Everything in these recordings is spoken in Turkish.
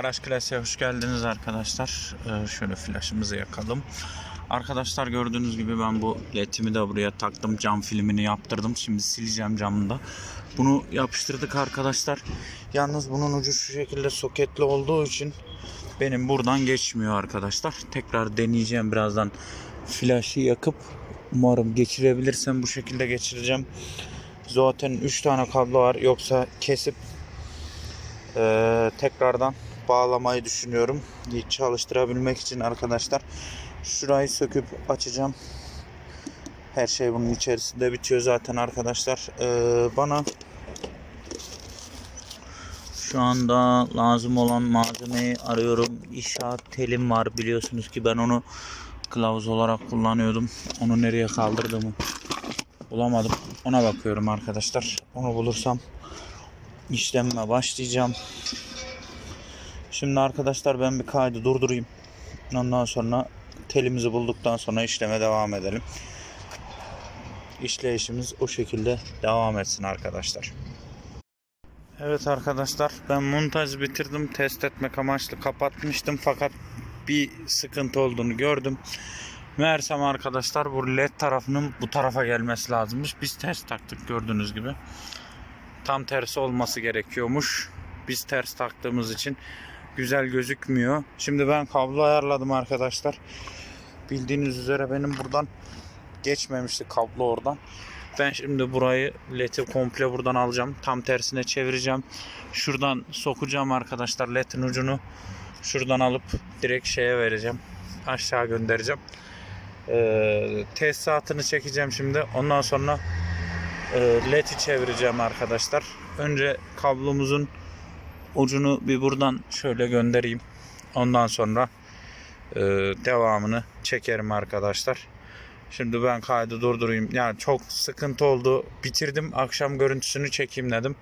Flash Class'e hoş geldiniz arkadaşlar. Ee, şöyle flash'ımızı yakalım. Arkadaşlar gördüğünüz gibi ben bu ledimi de buraya taktım. Cam filmini yaptırdım. Şimdi sileceğim camını da. Bunu yapıştırdık arkadaşlar. Yalnız bunun ucu şu şekilde soketli olduğu için benim buradan geçmiyor arkadaşlar. Tekrar deneyeceğim birazdan flash'ı yakıp umarım geçirebilirsem bu şekilde geçireceğim. Zaten 3 tane kablo var. Yoksa kesip ee, tekrardan bağlamayı düşünüyorum. Çalıştırabilmek için arkadaşlar. Şurayı söküp açacağım. Her şey bunun içerisinde bitiyor zaten arkadaşlar. Ee, bana şu anda lazım olan malzemeyi arıyorum. İnşaat telim var biliyorsunuz ki ben onu kılavuz olarak kullanıyordum. Onu nereye kaldırdığımı bulamadım. Ona bakıyorum arkadaşlar. Onu bulursam işlemime başlayacağım. Şimdi arkadaşlar ben bir kaydı durdurayım. Ondan sonra telimizi bulduktan sonra işleme devam edelim. İşleyişimiz o şekilde devam etsin arkadaşlar. Evet arkadaşlar ben montajı bitirdim. Test etmek amaçlı kapatmıştım fakat bir sıkıntı olduğunu gördüm. Meğersem arkadaşlar bu led tarafının bu tarafa gelmesi lazımmış. Biz ters taktık gördüğünüz gibi tam tersi olması gerekiyormuş. Biz ters taktığımız için güzel gözükmüyor. Şimdi ben kablo ayarladım arkadaşlar. Bildiğiniz üzere benim buradan geçmemişti kablo oradan. Ben şimdi burayı ledi komple buradan alacağım. Tam tersine çevireceğim. Şuradan sokacağım arkadaşlar ledin ucunu. Şuradan alıp direkt şeye vereceğim. Aşağı göndereceğim. Ee, tesisatını çekeceğim şimdi. Ondan sonra e, led'i çevireceğim arkadaşlar. Önce kablomuzun ucunu bir buradan şöyle göndereyim. Ondan sonra e, devamını çekerim arkadaşlar. Şimdi ben kaydı durdurayım. Yani çok sıkıntı oldu. Bitirdim. Akşam görüntüsünü çekeyim dedim.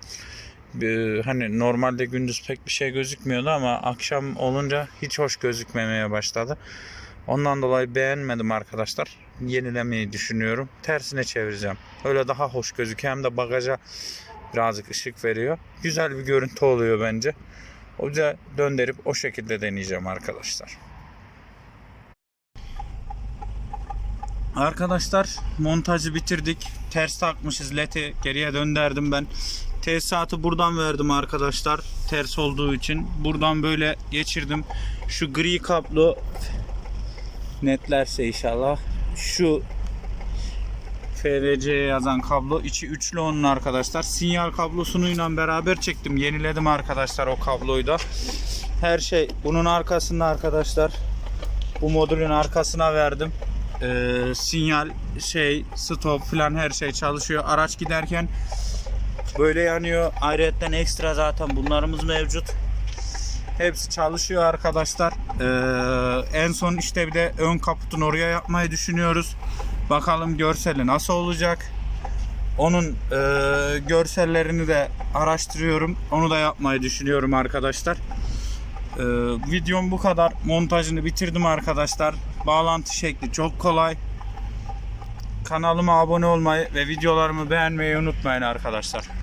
E, hani normalde gündüz pek bir şey gözükmüyordu ama akşam olunca hiç hoş gözükmemeye başladı. Ondan dolayı beğenmedim arkadaşlar. Yenilemeyi düşünüyorum. Tersine çevireceğim. Öyle daha hoş gözüküyor. Hem de bagaja birazcık ışık veriyor. Güzel bir görüntü oluyor bence. Yüzden döndürüp o şekilde deneyeceğim arkadaşlar. Arkadaşlar montajı bitirdik. Ters takmışız leti geriye döndürdüm ben. Tesisatı buradan verdim arkadaşlar. Ters olduğu için. Buradan böyle geçirdim. Şu gri kablo netlerse inşallah. Şu FVC yazan kablo içi üçlü onun arkadaşlar. Sinyal kablosuyla beraber çektim. Yeniledim arkadaşlar o kabloyu da. Her şey bunun arkasında arkadaşlar. Bu modülün arkasına verdim. Ee, sinyal şey stop falan her şey çalışıyor. Araç giderken böyle yanıyor. Ayrıca ekstra zaten bunlarımız mevcut. Hepsi çalışıyor arkadaşlar. Ee, en son işte bir de ön kaputun oraya yapmayı düşünüyoruz. Bakalım görseli nasıl olacak. Onun e, görsellerini de araştırıyorum. Onu da yapmayı düşünüyorum arkadaşlar. Ee, videom bu kadar. Montajını bitirdim arkadaşlar. Bağlantı şekli çok kolay. Kanalıma abone olmayı ve videolarımı beğenmeyi unutmayın arkadaşlar.